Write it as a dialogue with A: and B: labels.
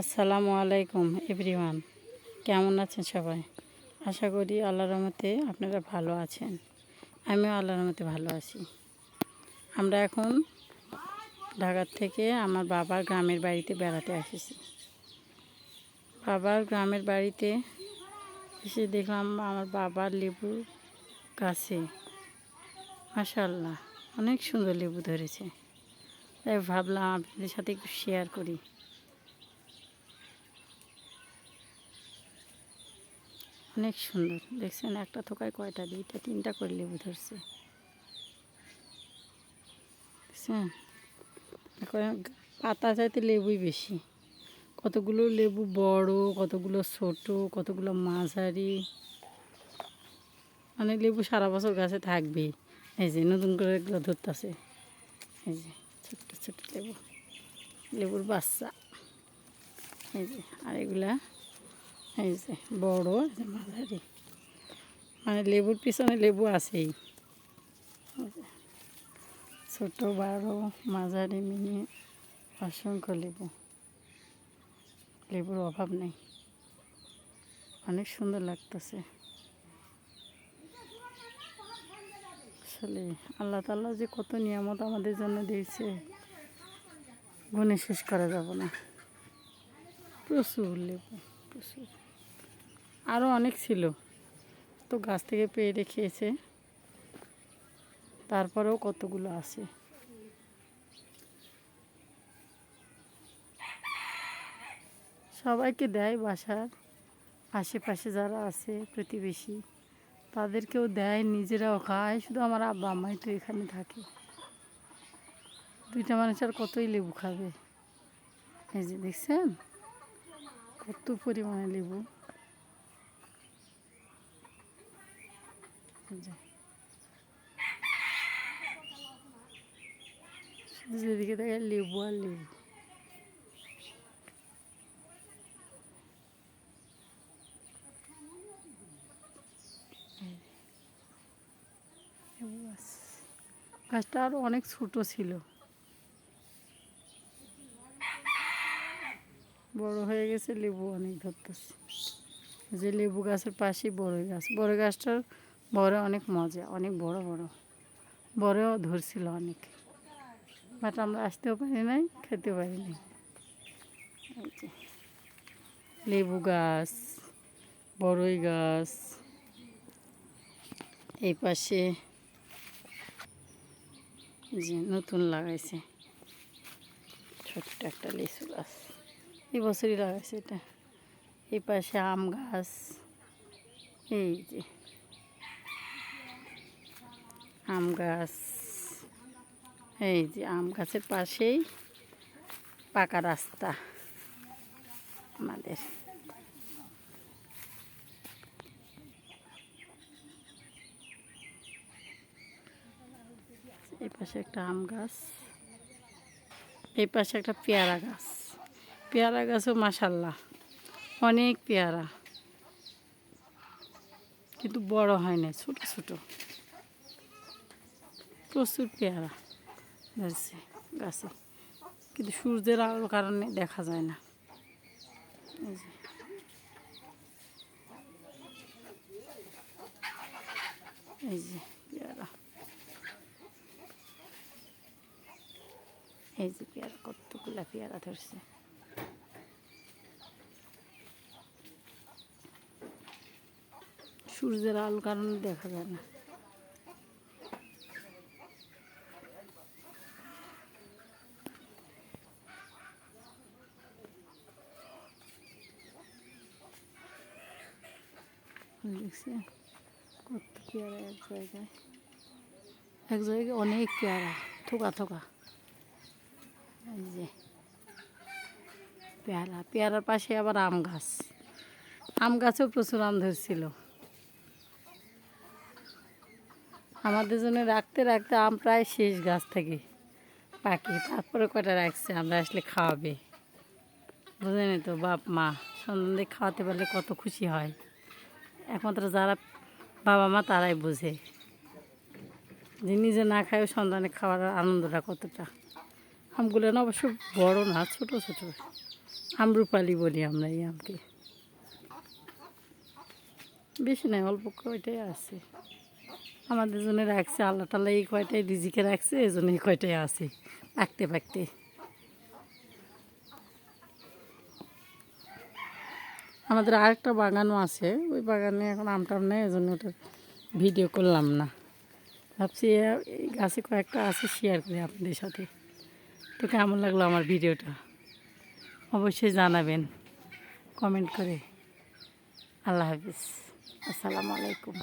A: আসসালামু আলাইকুম, এভরিওয়ান। কেমন আছেন সবাই? আশা করি আল্লাহর রহমতে আপনারা ভালো আছেন। আমিও আল্লাহর রহমতে ভালো আছি। আমরা এখন ঢাকার থেকে আমার বাবার গ্রামের বাড়িতে বেড়াতে এসেছি বাবার গ্রামের বাড়িতে এসে দেখলাম আমার বাবার লেবু গাছে। মাশাল্লাহ অনেক সুন্দর লেবু ধরেছে। তাই ভাবলাম আপনাদের সাথে একটু শেয়ার করি। অনেক সুন্দর। দেখছেন, একটা থোকায় কয়টা দুইটা তিনটা করে লেবু ধরছে দেখছেন? পাতা চাইতে লেবুই বেশি। কতগুলো লেবু বড়, কতগুলো ছোট, কতগুলো মাঝারি। মানে লেবু সারা বছর গাছে থাকবেই এই যে নতুন করে এগুলো ধরতেছে। এই যে ছোট্ট ছোট্ট লেবু। লেবুর বাচ্চা। এই যে, আর এগুলা এই যে বড় মাঝারি। মানে লেবুর পিছনে লেবু আছেই। ছোট, বড়, মাঝারি, মিনি, অসংখ্য লেবু। লেবুর অভাব নেই। অনেক সুন্দর লাগতেছে। আসলে আল্লাহ তাল্লাহ যে কত নিয়ামত আমাদের জন্য দিয়েছে, গুণে শেষ করা যাব না। প্রচুর লেবু, প্রচুর। আরও অনেক ছিল। তো গাছ থেকে পেয়ে খেয়েছে। তারপরেও কতগুলো আছে? সবাইকে দেয় বাসার আশেপাশে যারা আছে, প্রতিবেশী। তাদেরকেও দেয়, নিজেরাও খায়। শুধু আমার আব্বা আম্মাই তো এখানে থাকে। দুইটা মানুষ আর কতই লেবু খাবে? এই যে দেখছেন? কত পরিমাণে লেবু এই যে। যেদিকে লেবু আর লেবু গাছটা আরও অনেক ছোট ছিল। বড় হয়ে গেছে, লেবু অনেক ধরতেছে। যে লেবু গাছের পাশেই বড় গাছ। বড় গাছটার বড় অনেক মজা, অনেক বড় বড়। বড়ও ধরছিল অনেক। বাট আমরা আসতেও পারি নাই পারি নাই। লেবু গাছ, বড়ই গাছ। এই পাশে যে নতুন লাগাইছে। ছোট্ট একটা লিচু গাছ। এই বছরই লাগাইছে এটা। এই পাশে আম গাছ। এই যে। আম গাছ। এই যে আম গাছের পাশেই পাকা রাস্তা আমাদের। এই পাশে একটা আম গাছ। এই পাশে একটা পেয়ারা গাছ। পেয়ারা গাছও মাসাল্লাহ অনেক পেয়ারা। কিন্তু বড় হয় না ছোট ছোট। প্রচুর পেয়ারা। ধরছে গাছে কিন্তু সূর্যের আলোর কারণে দেখা যায় না। এই যে পেয়ারা। এই যে পেয়ারা, কতগুলা পেয়ারা ধরছে। সূর্যের আলোর কারণে দেখা যায় না। দেখছি। কত পেয়ারা এক জায়গায়। এক জায়গায় অনেক পেয়ারা থোকা থোকা। এই যে, পেয়ারা, পেয়ারার পাশে আবার আম গাছ। আম গাছেও প্রচুর আম ধরছিল। আমাদের জন্য রাখতে রাখতে আম প্রায় শেষ গাছ থেকে পাখি তারপরে কটা রাখছে, আমরা আসলে খাওয়াবে। বুঝলেন তো, বাপ মা। সন্তানদের খাওয়াতে পারলে কত খুশি হয়। একমাত্র যারা বাবা মা তারাই বোঝে যে নিজে না খায় সন্তানে খাওয়ার আনন্দটা কতটা। আমগুলো না অবশ্য বড় না, ছোট ছোট। আমরুপালি বলি আমরা এই আমকে। বেশি নাই, অল্প কয়টাই আছে। আমাদের জন্য রাখছে, আল্লাহ তাল্লাহ এই কয়টাই রিজিকে রাখছে, এই জন্য এই কয়টাই আছে। পাকতে পাকতে। আমাদের আরেকটা বাগানও আছে। ওই বাগানে এখন আমটাম নেই এই জন্য ওটা ভিডিও করলাম না। ভাবছি এই গাছে কয়েকটা আছে শেয়ার করি আপনাদের সাথে। তো কেমন লাগল আমার ভিডিওটা? অবশ্যই জানাবেন কমেন্ট করে। আল্লাহ হাফিজ। আসসালামু আলাইকুম।